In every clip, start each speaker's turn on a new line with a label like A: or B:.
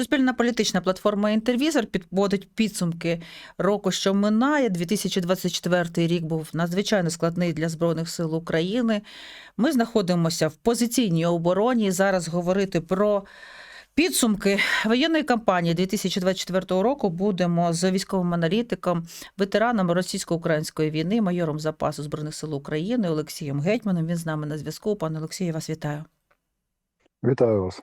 A: Суспільна політична платформа Інтервізор підводить підсумки року, що минає. 2024 рік був надзвичайно складний для збройних сил України. Ми знаходимося в позиційній обороні. Зараз говорити про підсумки воєнної кампанії 2024 року будемо з військовим аналітиком, ветераном російсько-української війни, майором запасу збройних сил України Олексієм Гетьманом. Він з нами на зв'язку. Пане Олексію, вас вітаю.
B: Вітаю вас.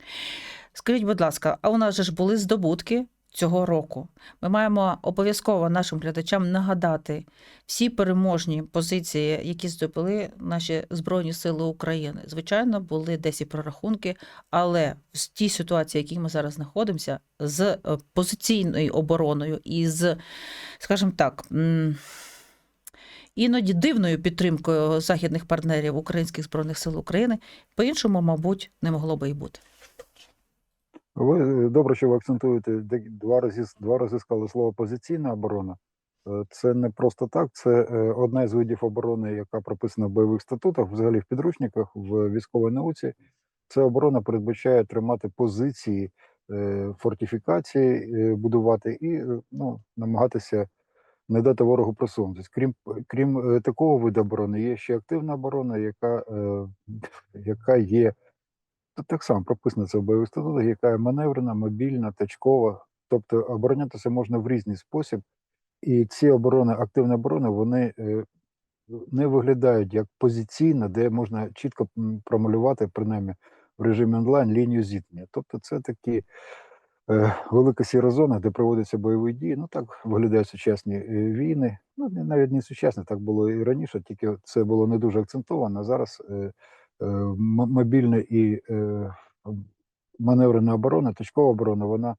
A: Скажіть, будь ласка, а у нас же ж були здобутки цього року. Ми маємо обов'язково нашим глядачам нагадати всі переможні позиції, які здобули наші Збройні Сили України. Звичайно, були десь і прорахунки, але в тій ситуації, в якій ми зараз знаходимося, з е, позиційною обороною і з, скажімо так, іноді дивною підтримкою західних партнерів українських збройних сил України, по-іншому, мабуть, не могло би і бути.
B: Ви е, добре, що ви акцентуєте два рази два рази сказали слово позиційна оборона. Е, Це не просто так. Це е, одна із видів оборони, яка прописана в бойових статутах, взагалі в підручниках, в військовій науці. Це оборона передбачає тримати позиції, фортифікації, будувати і ну, намагатися не дати ворогу просунутися. Крім крім такого виду оборони, є ще активна оборона, яка, яка є так само прописано це в бойових статутах, яка є маневрена, мобільна, точкова. Тобто оборонятися можна в різний спосіб. І ці оборони, активні оборони, вони е, не виглядають як позиційно, де можна чітко промалювати, принаймні в режимі онлайн лінію зіткнення. Тобто, це такі е, велика сіра зона, де проводяться бойові дії. Ну так виглядають сучасні е, війни. Ну навіть не сучасні, так було і раніше, тільки це було не дуже акцентовано. Зараз мобільна і е, маневрена оборона, точкова оборона, вона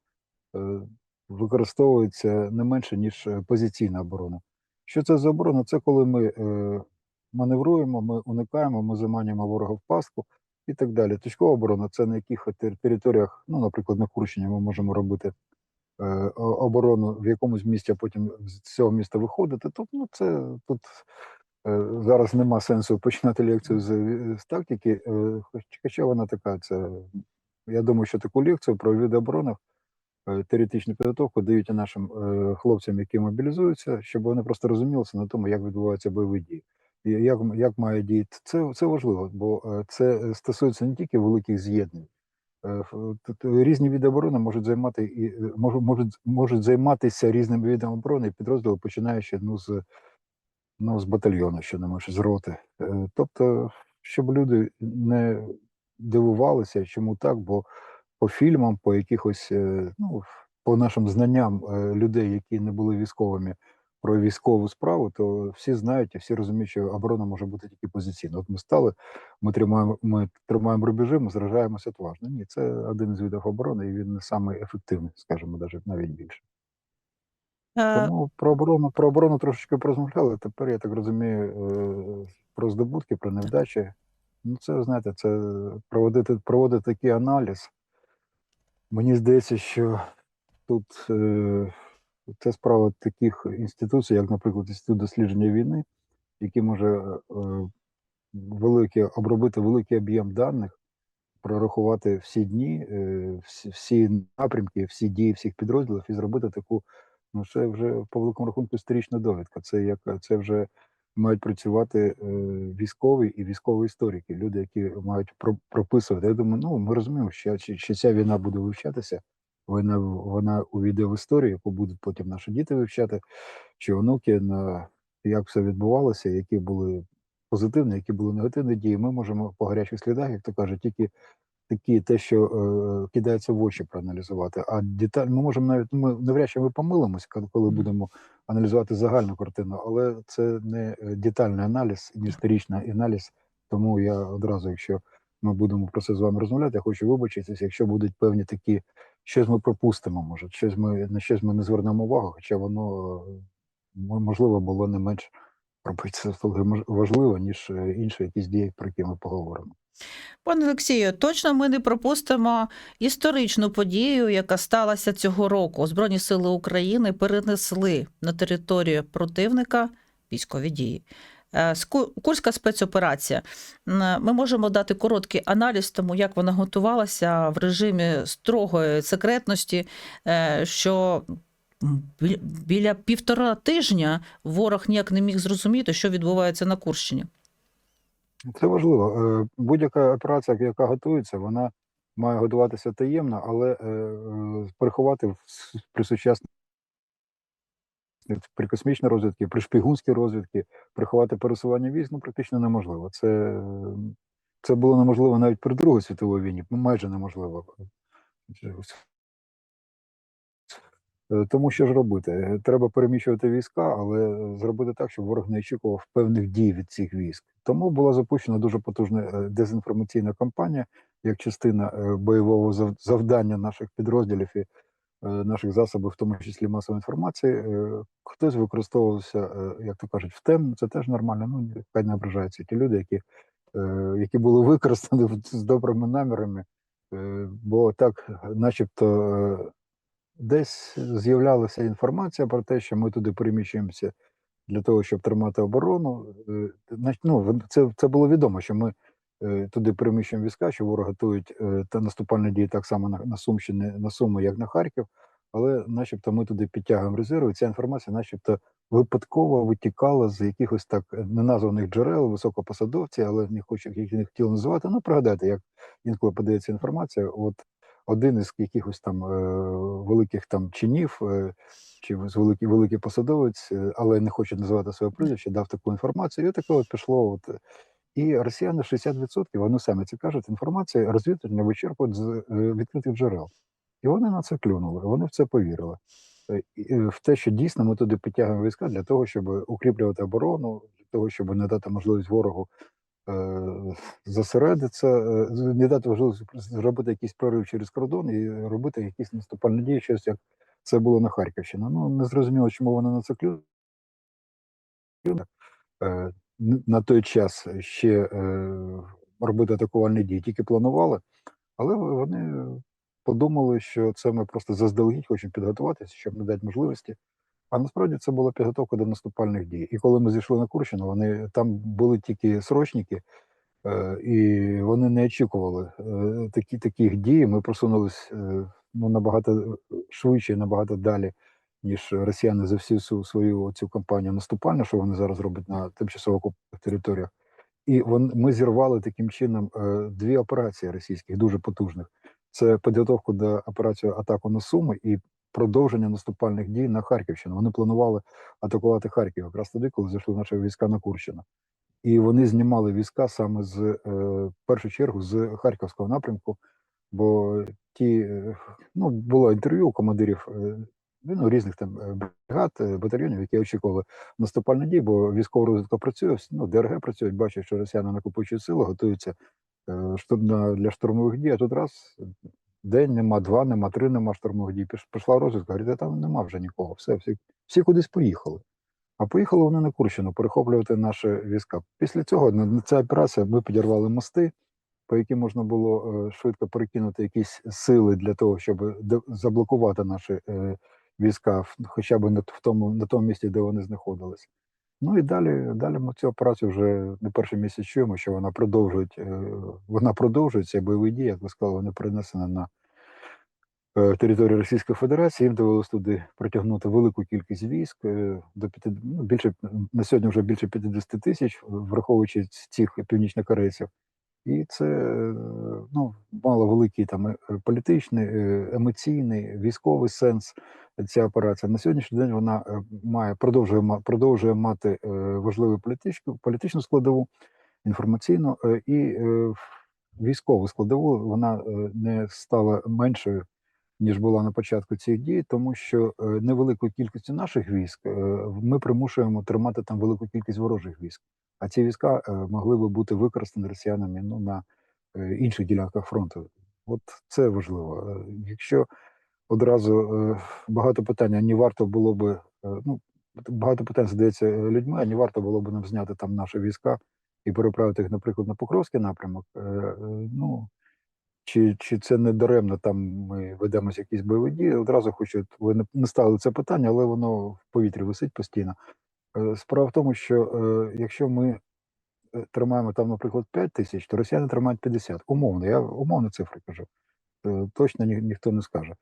B: е, використовується не менше, ніж е, позиційна оборона. Що це за оборона? Це коли ми е, маневруємо, ми уникаємо, ми заманюємо ворога в пастку і так далі. Точкова оборона це на яких територіях, ну, наприклад, на Курщині ми можемо робити е, оборону в якомусь місті, а потім з цього міста виходити. Тут ну це тут е, зараз нема сенсу починати лекцію з, е, з тактики, е, хоча вона така. Це я думаю, що таку лекцію про види оборони, е, теоретичну підготовку дають нашим е, хлопцям, які мобілізуються, щоб вони просто розумілися на тому, як відбуваються бойові дії. Як, як має діяти це, це важливо, бо е, це стосується не тільки великих з'єднань. Е, Різні види оборони можуть займати і е, можуть, можуть, займатися різними видами оборони підрозділи, починаючи ну, з, ну, з батальйону, що не менше, з роти. Е, Тобто, щоб люди не дивувалися, чому так, бо по фільмам, по якихось, е, ну, по нашим знанням е, людей, які не були військовими про військову справу, то всі знають і всі розуміють, що оборона може бути тільки позиційна. От ми стали, ми тримаємо, ми тримаємо рубежі, ми зражаємося отважно. Ні, це один із видів оборони, і він не самий ефективний, скажімо, навіть більше.
A: Е,
B: Тому про оборону, про оборону трошечки порозмовляли. Тепер я так розумію, е, про здобутки, про невдачі. Ну, це знаєте, це проводити, проводити такий аналіз. Мені здається, що тут е, це справа таких інституцій, як, наприклад, інститут дослідження війни, який може е, велике, обробити великий об'єм даних, прорахувати всі дні, е, всі, всі напрямки, всі дії всіх підрозділів і зробити таку, ну це вже по великому рахунку історична довідка. Це як це вже мають працювати е, військові і військові історики, люди, які мають про, прописувати. Я думаю, ну ми розуміємо, що, що, ця війна буде вивчатися. Вона вона увійде в історію, яку будуть потім наші діти вивчати, чи онуки на як все відбувалося, які були позитивні, які були негативні дії. Ми можемо по гарячих слідах, як то кажуть, тільки такі те, що е, кидається в очі, проаналізувати. А деталь ми можемо навіть ми навряд чи ми помилимось, коли будемо аналізувати загальну картину, але це не е, детальний аналіз, не історичний аналіз. Тому я одразу, якщо ми будемо про це з вами розмовляти, я хочу вибачитися, якщо будуть певні такі, щось ми пропустимо, може, щось ми на щось ми не звернемо увагу, хоча воно е, мо- можливо було не менш робити це важливо, ніж е, інші якісь дії, про які ми поговоримо.
A: Пане Олексію, точно ми не пропустимо історичну подію, яка сталася цього року. Збройні сили України перенесли на територію противника військові дії. Е, Курська спецоперація. Ми можемо дати короткий аналіз тому, як вона готувалася в режимі строгої секретності, е, що біля півтора тижня ворог ніяк не міг зрозуміти, що відбувається на Курщині.
B: Це важливо. Е, Будь-яка операція, яка готується, вона має готуватися таємно, але е, е, приховати при сучасній при космічній розвідці, при шпигунській розвідці, приховати пересування військ ну, практично неможливо. Це, це було неможливо навіть при Другій світовій війні, майже неможливо. Е, Тому що ж робити? Е, Треба переміщувати війська, але зробити так, щоб ворог не очікував певних дій від цих військ. Тому була запущена дуже потужна е, дезінформаційна кампанія як частина бойового завдання наших підрозділів і наших засобів, в тому числі масової інформації. Хтось використовувався, як то кажуть, в тем. Це теж нормально. Ну хай не ображаються ті люди, які, які були використані з добрими намірами. Бо так, начебто, десь з'являлася інформація про те, що ми туди переміщуємося для того, щоб тримати оборону. Е, Ну, це, це було відомо, що ми е, туди переміщуємо війська, що ворог готують е, та наступальні дії так само на, на Сумщині, на Суми, як на Харків. Але, начебто, ми туди підтягуємо резерви. Ця інформація, начебто, випадково витікала з якихось так неназваних джерел, високопосадовці, але не хочу їх не хотіли називати. Ну, пригадайте, як інколи подається інформація. От один із якихось там е, великих там чинів, е, чи великий, великий посадовець, е, але не хоче називати своє прізвище, дав таку інформацію, і таке от пішло. От. І росіяни 60%, вони самі це кажуть, інформація розвідувальна вичерпують з відкритих джерел. І вони на це клюнули, вони в це повірили. І, В те, що дійсно ми туди підтягуємо війська для того, щоб укріплювати оборону, для того, щоб не дати можливість ворогу зосередитися, е, не дати можливість зробити якийсь прорив через кордон і робити якісь наступальні дії, щось як це було на Харківщині. Ну не зрозуміло, чому вони на це клюнули. Е, На той час ще е, робити атакувальні дії тільки планували, але вони подумали, що це ми просто заздалегідь хочемо підготуватися, щоб не дати можливості. А насправді це була підготовка до наступальних дій. І коли ми зійшли на Курщину, вони там були тільки срочники, е, і вони не очікували е, такі, таких дій. Ми просунулись е, ну, набагато швидше, набагато далі, ніж росіяни за всю свою, цю кампанію наступальну, що вони зараз роблять на тимчасово окупованих територіях. І вон, ми зірвали таким чином дві операції російських, дуже потужних. Це підготовку до операції атаку на Суми і продовження наступальних дій на Харківщину. Вони планували атакувати Харків якраз тоді, коли зайшли наші війська на Курщину. І вони знімали війська саме з е, першу чергу з Харківського напрямку, бо ті е, ну було інтерв'ю у командирів е, ну, різних там бригад, батальйонів, які очікували наступальні дії, бо військова розвідка працює, ну, ДРГ працюють, бачать, що росіяни накопичують сили, готуються е, штурм для штурмових дій. А тут раз день нема, два нема, три нема штурмових дій. Піш- Пішла розвідка, говорить, «Та там нема вже нікого. Все, всі, всі кудись поїхали. А поїхали вони на Курщину перехоплювати наші війська. Після цього на ця операція ми підірвали мости, по яким можна було е, швидко перекинути якісь сили для того, щоб заблокувати наші е, війська, хоча б на, тому, на тому місці, де вони знаходились. Ну і далі, далі ми цю операцію вже не перший місяць чуємо, що вона продовжує, вона продовжується, бойові дії, як ви сказали, вони перенесені на е, територію Російської Федерації. Їм довелося туди притягнути велику кількість військ е, до п'яти, ну, більше на сьогодні вже більше 50 тисяч, враховуючи цих північнокорейців. І це е, ну, мало великий там е, політичний, е, емоційний, військовий сенс. Ця операція на сьогоднішній день вона має продовжує продовжує мати важливу політичну політичну складову, інформаційну і військову складову. Вона не стала меншою ніж була на початку цих дій, тому що невеликою кількістю наших військ ми примушуємо тримати там велику кількість ворожих військ. А ці війська е, могли би бути використані росіянами ну, на е, інших ділянках фронту. От це важливо. Е, Якщо одразу багато питань, а не варто було е, ну, багато питань задається е, людьми, а не варто було б нам зняти там наші війська і переправити їх, наприклад, на Покровський напрямок. Ну, чи, чи це не даремно там ми ведемо якісь бойові дії? Одразу хочу, ви не ставили це питання, але воно в повітрі висить постійно. Е, Справа в тому, що е, якщо ми е, тримаємо там, наприклад, 5 тисяч, то росіяни тримають 50. Умовно, я умовно цифри кажу. Точно ні, ніхто не скаже,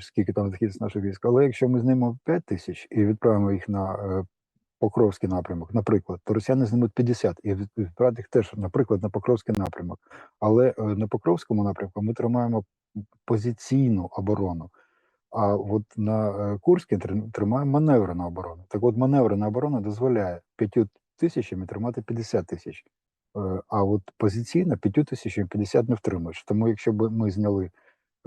B: скільки там знаходиться наших військ. Але якщо ми знімемо 5 тисяч і відправимо їх на Покровський напрямок, наприклад, то росіяни знімуть 50 і від- відправити їх теж, наприклад, на Покровський напрямок. Але на Покровському напрямку ми тримаємо позиційну оборону. А от на е, Курській тр- тримаємо маневрену оборону. Так от маневрена оборона дозволяє 5 тисячами тримати 50 тисяч. Е, А от позиційно 5 тисячами 50 не втримаєш. Тому якщо б ми зняли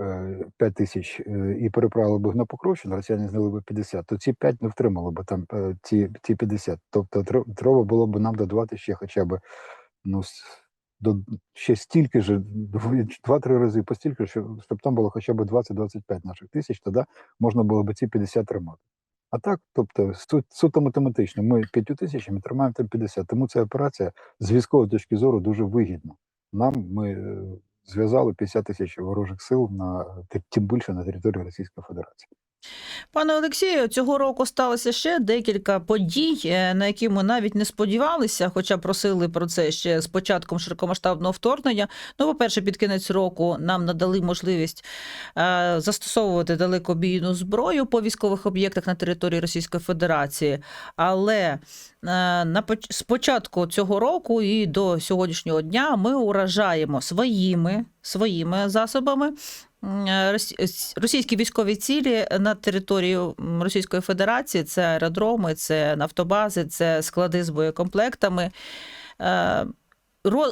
B: е, 5 тисяч е, і переправили б на Покровщину, росіяни зняли б 50, то ці 5 не втримали б там ці, ці 50. Тобто тре- треба було б нам додавати ще хоча б ну, до ще стільки ж, дв- два-три рази по стільки, щоб, там було хоча б 20-25 наших тисяч, тоді можна було б ці 50 тримати. А так, тобто, су- суто математично, ми 5 тисячами тримаємо там 50. Тому ця операція з військової точки зору дуже вигідна. Нам ми е, зв'язали 50 тисяч ворожих сил на ти- тим більше на території Російської Федерації.
A: Пане Олексію, цього року сталося ще декілька подій, е, на які ми навіть не сподівалися, хоча просили про це ще з початком широкомасштабного вторгнення. Ну, по-перше, під кінець року нам надали можливість е, застосовувати далекобійну зброю по військових об'єктах на території Російської Федерації. Але е, на з початку цього року і до сьогоднішнього дня ми уражаємо своїми, своїми засобами російські військові цілі на території Російської Федерації це аеродроми, це нафтобази, це склади з боєкомплектами. Е,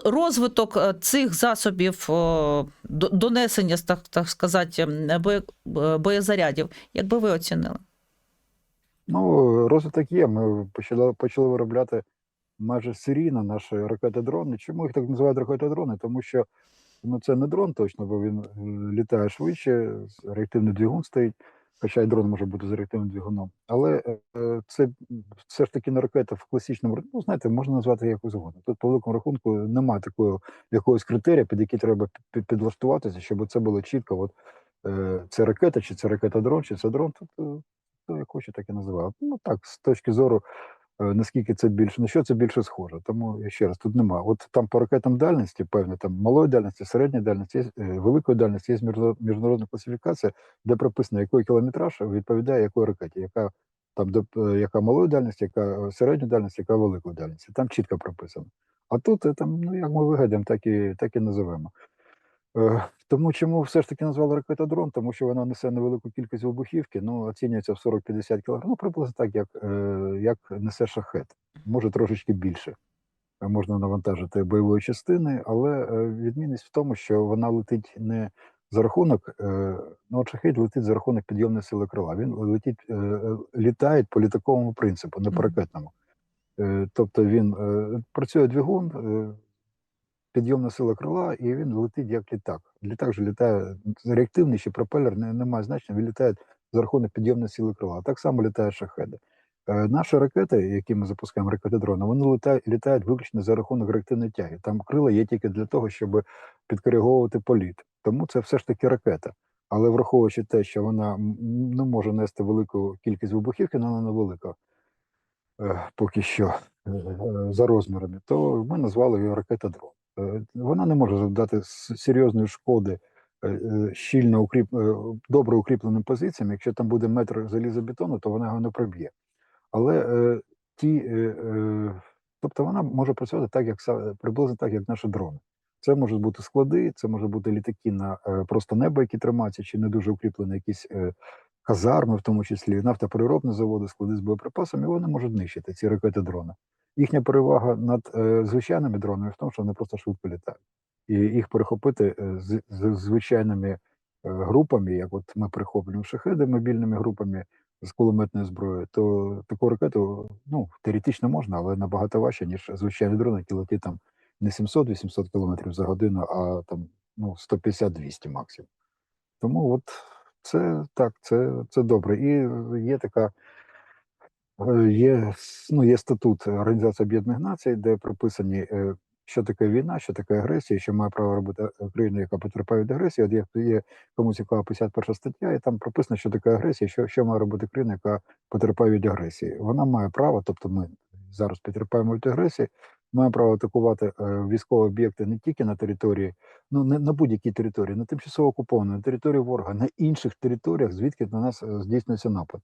A: Розвиток е, цих засобів донесення, так, так сказати, е, боєзарядів, як би ви оцінили?
B: Ну, розвиток є. Ми почали, почали виробляти майже серійно наші ракети-дрони. Чому їх так називають ракети-дрони? Тому що ну, це не дрон точно, бо він е, літає швидше, реактивний двигун стоїть, хоча й дрон може бути з реактивним двигуном. Але е, це все ж таки не ракета в класичному, ну, знаєте, можна назвати як завгодно. Тут, по великому рахунку, немає такого якогось критерія, під який треба підлаштуватися, щоб це було чітко. От, е, це ракета, чи це ракета-дрон, чи це дрон. Тут е, як хоче, так і називає. Ну так, з точки зору, е, наскільки це більше, на що це більше схоже. Тому ще раз тут немає. От там по ракетам дальності, певне, там малої дальності, середньої дальності, е, великої дальності є міжнародна класифікація, де прописано, який кілометраж відповідає якої ракеті, яка там до е, яка малої дальності, яка е, середньої дальності, яка великої дальності. Там чітко прописано. А тут е, там, ну як ми вигадаємо, так і так і називаємо. Е, Тому чому все ж таки назвали ракета дрон? Тому що вона несе невелику кількість вибухівки, ну оцінюється в 40-50 кг, ну приблизно так, як, е, як несе шахет, може трошечки більше. Е, Можна навантажити бойової частини, але відмінність в тому, що вона летить не за рахунок, ну от шахет летить за рахунок підйомної сили крила. Він летить, літає по літаковому принципу, не по ракетному. Тобто він працює двигун, підйомна сила крила, і він летить як літак. Літак же літає реактивний чи пропелер, не, не значення, він літає за рахунок підйомної сили крила. Так само літають шахеди. Е, наші ракети, які ми запускаємо, ракети дрони, вони літають, літають виключно за рахунок реактивної тяги. Там крила є тільки для того, щоб підкориговувати політ. Тому це все ж таки ракета. Але враховуючи те, що вона не може нести велику кількість вибухівки, вона невелика е, поки що е, за розмірами, то ми назвали її ракета дрон. Е, Вона не може завдати серйозної шкоди е, е, щільно укріп, добре укріпленим позиціям. Якщо там буде метр залізобетону, то вона його не проб'є. Але ті, тобто вона може працювати так, як приблизно так, як наші дрони. Це можуть бути склади, це може бути літаки на просто небо, які тримаються, чи не дуже укріплені якісь казарми, в тому числі нафтопереробні заводи, склади з боєприпасами, і вони можуть нищити ці ракети дрони. Їхня перевага над е, звичайними дронами в тому, що вони просто швидко літають. І їх перехопити е, з, з звичайними е, групами, як от ми перехоплюємо шахеди мобільними групами з кулеметною зброєю, то таку ракету ну, теоретично можна, але набагато важче, ніж звичайний дрон, який летить там не 700-800 км за годину, а там ну, 150-200 максимум. Тому от це так, це, це добре. І є така є, с- ну, є статут Організації Об'єднаних Націй, де прописані е, що таке війна, що таке агресія, що має право робити е, країна, яка потерпає від агресії. От є, є комусь цікава 51 стаття, і там прописано, що таке агресія, що, що має робити країна, яка потерпає від агресії. Вона має право, тобто ми зараз потерпаємо від агресії, має право атакувати е, військові об'єкти не тільки на території, ну не на будь-якій території, на тимчасово окупованій, на території ворога, на інших територіях, звідки на нас е, здійснюється напад.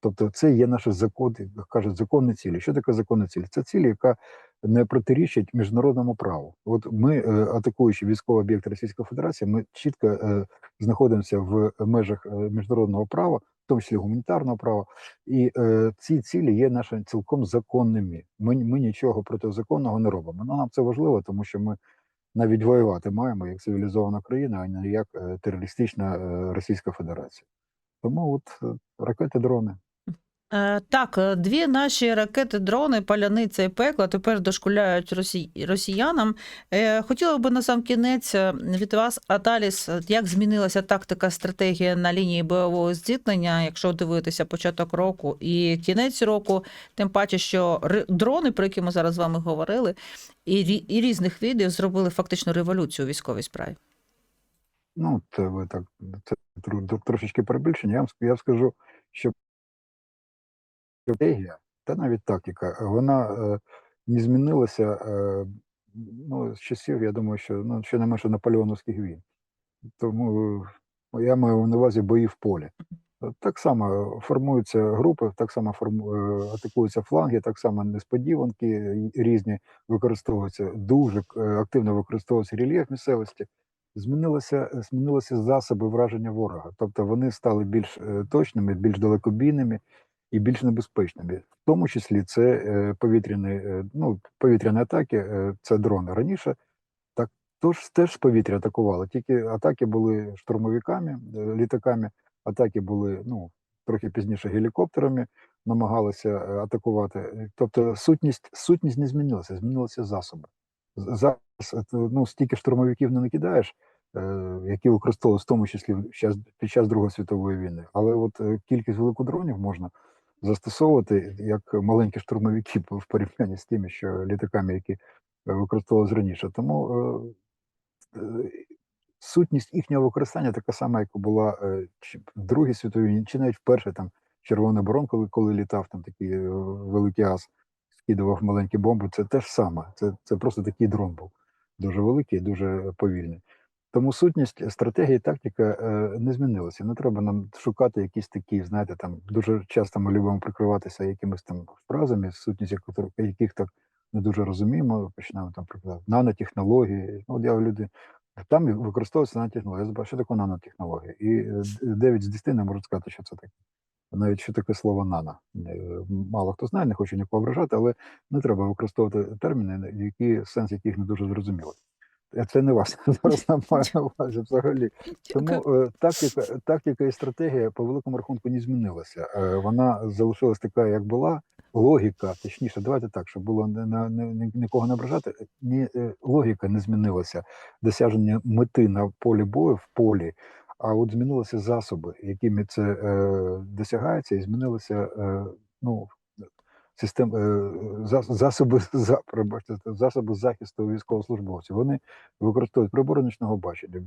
B: Тобто, це є наші закони, як кажуть, законні цілі. Що таке законна ціль? Це ціль, яка не протирічить міжнародному праву. От ми, е, атакуючи військовий об'єкт Російської Федерації, ми чітко е, знаходимося в межах е, міжнародного права, в тому числі гуманітарного права, і ці цілі є нашими цілком законними. Ми, ми нічого протизаконного не робимо. Ну, нам це важливо, тому що ми навіть воювати маємо як цивілізована країна, а не як терористична Російська Федерація. Тому от ракети, дрони.
A: Е, Так, е, дві наші ракети, дрони, паляниця і пекло тепер дошкуляють росі... росіянам. Е, Хотіла би на сам кінець е, від вас, Аталіс, е, як змінилася тактика, стратегія на лінії бойового зіткнення, якщо дивитися початок року і кінець року, тим паче, що дрони, про які ми зараз з вами говорили, і, і різних видів зробили фактично революцію у військовій справі.
B: Ну, це ви так це тр- тр- трошечки перебільшення. Я вам я скажу, що стратегія та навіть тактика, вона е, не змінилася е, ну, з часів, я думаю, що ну, ще не менше наполеоновських війн. Тому е, я маю на увазі бої в полі. Е, Так само формуються групи, так само форму, е, атакуються фланги, так само несподіванки е, різні використовуються, дуже е, активно використовується рельєф місцевості. Змінилися, е, змінилися засоби враження ворога, тобто вони стали більш е, точними, більш далекобійними і більш небезпечними. В тому числі це е, повітряні, е, ну, повітряні атаки, е, це дрони. Раніше так тож теж з повітря атакували, тільки атаки були штурмовиками, літаками, атаки були ну, трохи пізніше гелікоптерами, намагалися атакувати. Тобто сутність, сутність не змінилася, змінилися засоби. Зараз ну, стільки штурмовиків не накидаєш, які використовувалися в тому числі під час Другої світової війни. Але от кількість великодронів можна застосовувати як маленькі штурмовики в порівнянні з тими, що літаками, які е, використовувалися раніше. Тому е, е, сутність їхнього використання така сама, як була в Другій світовій війні, чи навіть в першій там червоний барон, коли, коли літав там такий великий ас, скидував маленькі бомби. Це те ж саме. Це, це просто такий дрон був дуже великий, дуже повільний. Тому сутність стратегії тактика е, не змінилася. Не треба нам шукати якісь такі, знаєте, там дуже часто ми любимо прикриватися якимись там фразами, сутність яких, так не дуже розуміємо. Починаємо там прикладати нанотехнології. Ну, от я люди там використовується нанотехнологія. Я забув, що таке нанотехнологія. І е, 9 з 10 не можуть сказати, що це таке. Навіть що таке слово нано. Е, Мало хто знає, не хочу нікого ображати, але не треба використовувати терміни, які сенс яких не дуже зрозумілий. Це не вас зараз я маю на увазі взагалі. Тому е, тактика, тактика і стратегія по великому рахунку не змінилася. Е, вона залишилась така, як була. Логіка, точніше, давайте так, щоб було не, не, нікого не ображати. Ні, е, логіка не змінилася. Досяження мети на полі бою в полі, а от змінилися засоби, якими це е, досягається, і змінилися е, ну, систем, е, засоби, за, пробачте, засоби захисту військовослужбовців. Вони використовують прибори нічного бачення,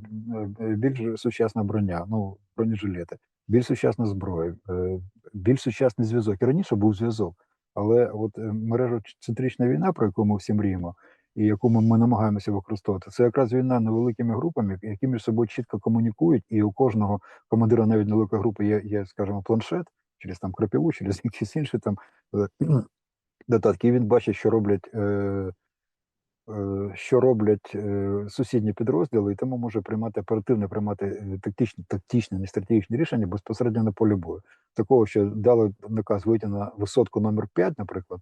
B: е, більш сучасна броня, ну, бронежилети, більш сучасна зброя, е, більш сучасний зв'язок. І раніше був зв'язок, але от е, мережоцентрична війна, про яку ми всі мріємо, і яку ми, ми намагаємося використовувати, це якраз війна невеликими групами, які між собою чітко комунікують, і у кожного командира навіть невеликої групи є, є, скажімо, планшет через там крапиву, через якісь інші там е, додатки. І він бачить, що роблять. Е, е, що роблять е, сусідні підрозділи, і тому може приймати оперативно приймати е, тактичні, тактичні, не стратегічні рішення безпосередньо на полі бою. Такого, що дали наказ вийти на висотку номер 5, наприклад,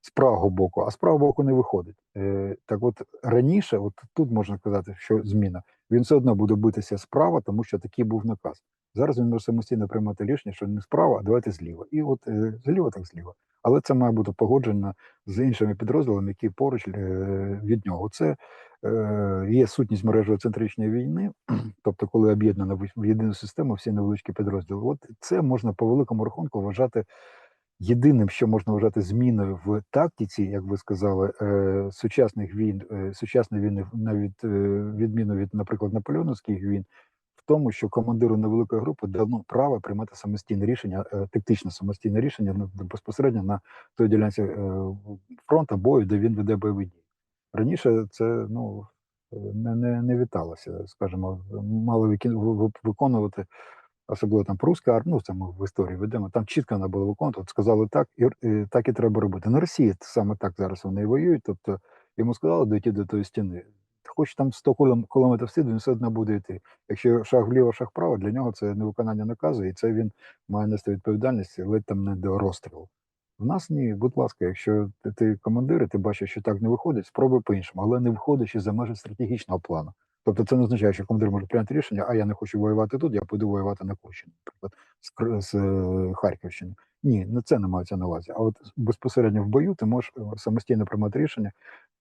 B: з правого боку, а з правого боку не виходить. Е, так от раніше, от тут можна сказати, що зміна, він все одно буде битися справа, тому що такий був наказ. Зараз він може самостійно приймати рішення, що не справа, а давайте зліва. І от е, зліва так зліва. Але це має бути погоджено з іншими підрозділами, які поруч е, від нього. Це е, є сутність мережево центричної війни, тобто, коли об'єднано в єдину систему всі невеличкі підрозділи. От це можна по великому рахунку вважати Єдиним, що можна вважати зміною в тактиці, як ви сказали, сучасних війн, сучасної війни, навіть відміну від, наприклад, наполеоновських війн, в тому, що командиру невеликої групи дано право приймати самостійне рішення, е, тактичне самостійне рішення безпосередньо на той ділянці е, фронту бою, де він веде бойові дії. Раніше це ну е, не, не, не віталося, скажімо, ви- виконувати особливо там пруська армія, ну це ми в історії ведемо. Там чітко вона була виконувати. От сказали так, і, і так і треба робити. На Росії саме так зараз вони воюють. Тобто йому сказали дойти до тої стіни. Хоч там 100 кілом- кілометрів сліду, він все одно буде йти. Якщо шаг вліво, шаг вправо, для нього це невиконання наказу, і це він має нести відповідальність ледь там не до розстрілу. В нас ні, будь ласка, якщо ти, ти командир, і ти бачиш, що так не виходить, спробуй по-іншому, але не виходячи за межі стратегічного плану. Тобто це не означає, що командир може прийняти рішення, а я не хочу воювати тут, я піду воювати на Курщині, наприклад, з, Кр- з е, Харківщини. Ні, не це не мається на увазі. А от безпосередньо в бою ти можеш е, самостійно приймати рішення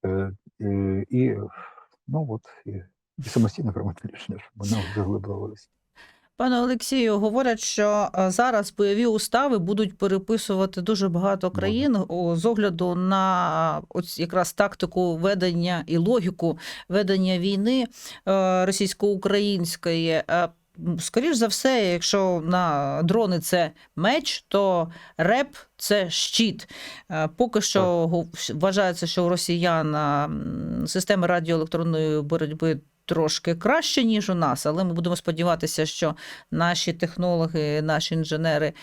B: е, е, і ну от і, і самостійно приймати рішення, щоб вона вже глибилася.
A: Пане Олексію, говорять, що е, зараз бойові устави будуть переписувати дуже багато країн з огляду на ось якраз тактику ведення і логіку ведення війни е, російсько-української. Скоріш за все, якщо на дрони це меч, то реп це щит. Е, Поки що вважається, що у росіян системи радіоелектронної боротьби трошки краще, ніж у нас, але ми будемо сподіватися, що наші технологи, наші інженери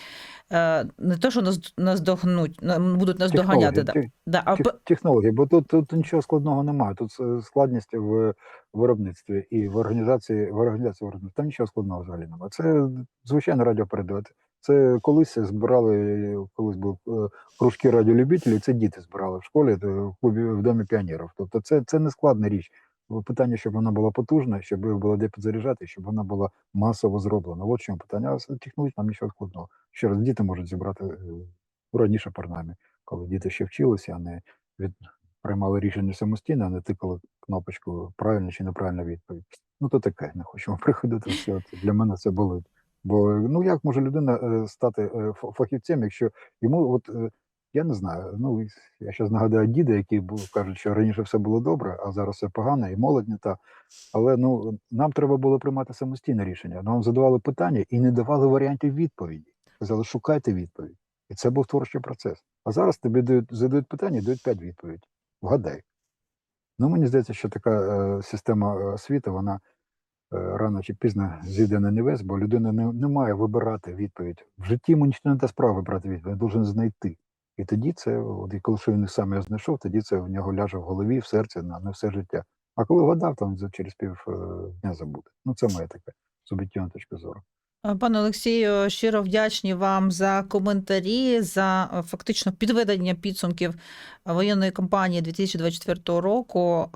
A: не то, що нас наздогнуть, будуть нас доганяти. Да.
B: Технології,
A: Да, а
B: технології, бо тут, тут нічого складного немає. Тут е, складність в виробництві і в організації в організації виробництва. Там нічого складного взагалі немає. Це звичайно радіопередавати. Це колись збирали, колись був е, кружки радіолюбителів, це діти збирали в школі, е, в клубі в домі піонерів. Тобто це, це не складна річ. Питання, щоб вона була потужна, щоб було де підзаряджати, щоб вона була масово зроблена. От чому питання. А технологічно там нічого складного. Ще раз, діти можуть зібрати е, раніше принаймні коли діти ще вчилися, а не від приймали рішення самостійно, а не тикали кнопочку правильно чи неправильна відповідь. Ну то таке, не хочемо приходити. Все для мене це болить. Бо ну як може людина е, стати фа- фахівцем, якщо йому, от я не знаю, ну я зараз нагадаю діда, які був, кажуть, що раніше все було добре, а зараз все погано, і молодь не та. Але ну нам треба було приймати самостійне рішення. Нам задавали питання і не давали варіантів відповіді. Казали, шукайте відповідь. І це був творчий процес. А зараз тобі дають, задають питання, і дають п'ять відповідей. Вгадай. Ну, мені здається, що така е, система е, освіти, вона е, рано чи пізно зійде на небес, бо людина не, не має вибирати відповідь. В житті йому ніхто не дасть права вибрати відповідь, він должен знайти. І тоді це, от, і коли що він сам його знайшов, тоді це в нього ляже в голові, в серці на, на все життя. А коли вгадав, то він через пів е, дня забуде. Ну, це моя така суб'єктивна точка зору.
A: Е, Пане Олексію, щиро вдячні вам за коментарі, за е, фактично підведення підсумків воєнної кампанії 2024 року.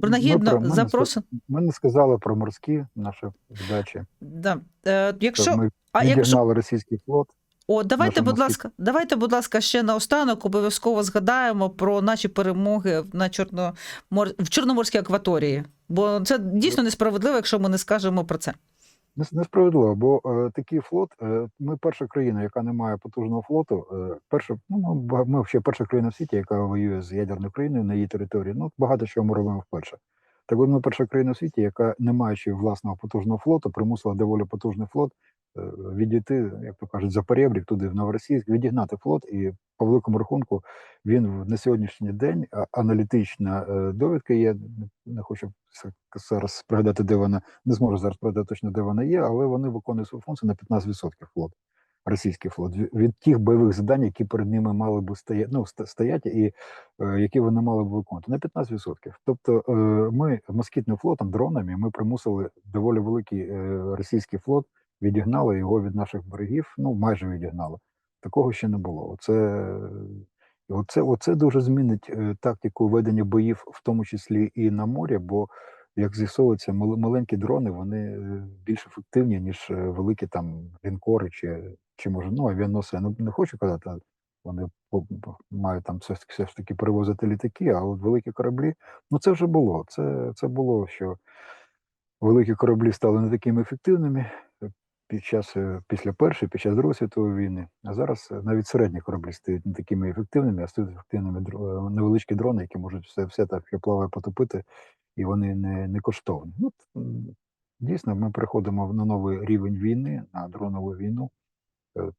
A: Принагідно
B: не
A: запросимо.
B: Ми не сказали про морські наші вдачі.
A: Да. Е, Якщо,
B: Що ми
A: а якщо
B: російський флот.
A: О, давайте, будь ласка, давайте, будь ласка, ще наостанок обов'язково згадаємо про наші перемоги на Чорномор... в Чорноморській акваторії. Бо це дійсно несправедливо, якщо ми не скажемо про це.
B: Несправедливо, бо е, такий флот, е, ми перша країна, яка не має потужного флоту. Е, перша, ну, ми, ще перша країна в світі, яка воює з ядерною країною на її території. Ну, багато чого ми робимо вперше. Так от ми перша країна в світі, яка, не маючи власного потужного флоту, примусила доволі потужний флот відійти, як то кажуть, за перебрік туди, в Новоросійськ, відігнати флот. І по великому рахунку він на сьогоднішній день аналітична е, довідка є. не- хочу зараз пригадати, де вона не зможу зараз пригадати точно, де вона є, але вони виконують свою функцію на 15% флот. Російський флот від- тих бойових завдань, які перед ними мали би стояти, ну, стояти і е, які вони мали б виконувати на 15%. Тобто е, ми москітним флотом, дронами, ми примусили доволі великий е, російський флот, відігнали його від наших берегів, ну майже відігнали. Такого ще не було. Оце, оце, оце дуже змінить е, тактику ведення боїв, в тому числі і на морі, бо як з'ясовується, мал- маленькі дрони вони е, більш ефективні, ніж е, великі там лінкори чи, чи може ну, авіаноси. Я не, не хочу казати, вони мають там все, все ж таки перевозити літаки, а от великі кораблі, ну це вже було. Це, це було, що великі кораблі стали не такими ефективними. Під час е, після першої, під час Другої світової війни. А зараз е, навіть середні кораблі стають не такими ефективними, а стають ефективними е, невеличкі дрони, які можуть все, все так, що плаває потопити, і вони не, не коштовні. Ну, дійсно, ми переходимо на новий рівень війни, на дронову війну.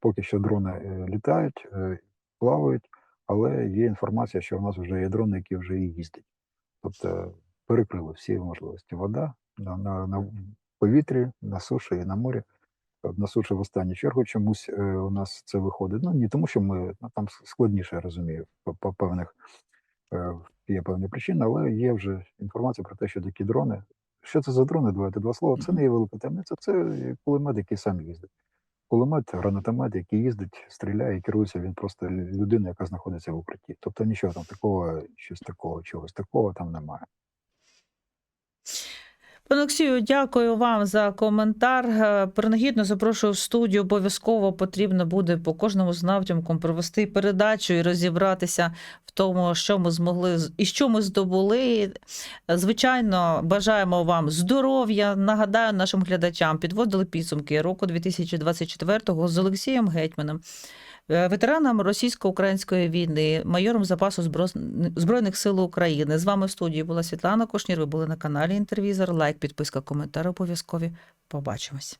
B: Поки що дрони літають, плавають, але є інформація, що в нас вже є дрони, які вже і їздять. Тобто перекрили всі можливості. Вода на, на, на повітрі, на суші і на морі. От На суші в останню чергу чомусь е, у нас це виходить. Ну не тому, що ми ну, там складніше я розумію, по, по певних е, є певні причини, але є вже інформація про те, що такі дрони. Що це за дрони? Давайте два слова. Це не є велика таємниця, це кулемет, який сам їздить. Кулемет, гранатомет, який їздить, стріляє, керується він просто людина, яка знаходиться в укритті. Тобто нічого там такого, щось такого, чогось такого там немає.
A: Пане Олексію, дякую вам за коментар. Е, Принагідно запрошую в студію. Обов'язково потрібно буде по кожному з напрямком провести передачу і розібратися в тому, що ми змогли і що ми здобули. Звичайно, бажаємо вам здоров'я. Нагадаю нашим глядачам, підводили підсумки року 2024 з Олексієм Гетьманом. Е, Ветераном російсько-української війни, майором запасу Збройних сил України. З вами в студії була Світлана Кошнір. Ви були на каналі Інтервізор. Лайк, підписка, коментар обов'язкові. Побачимось.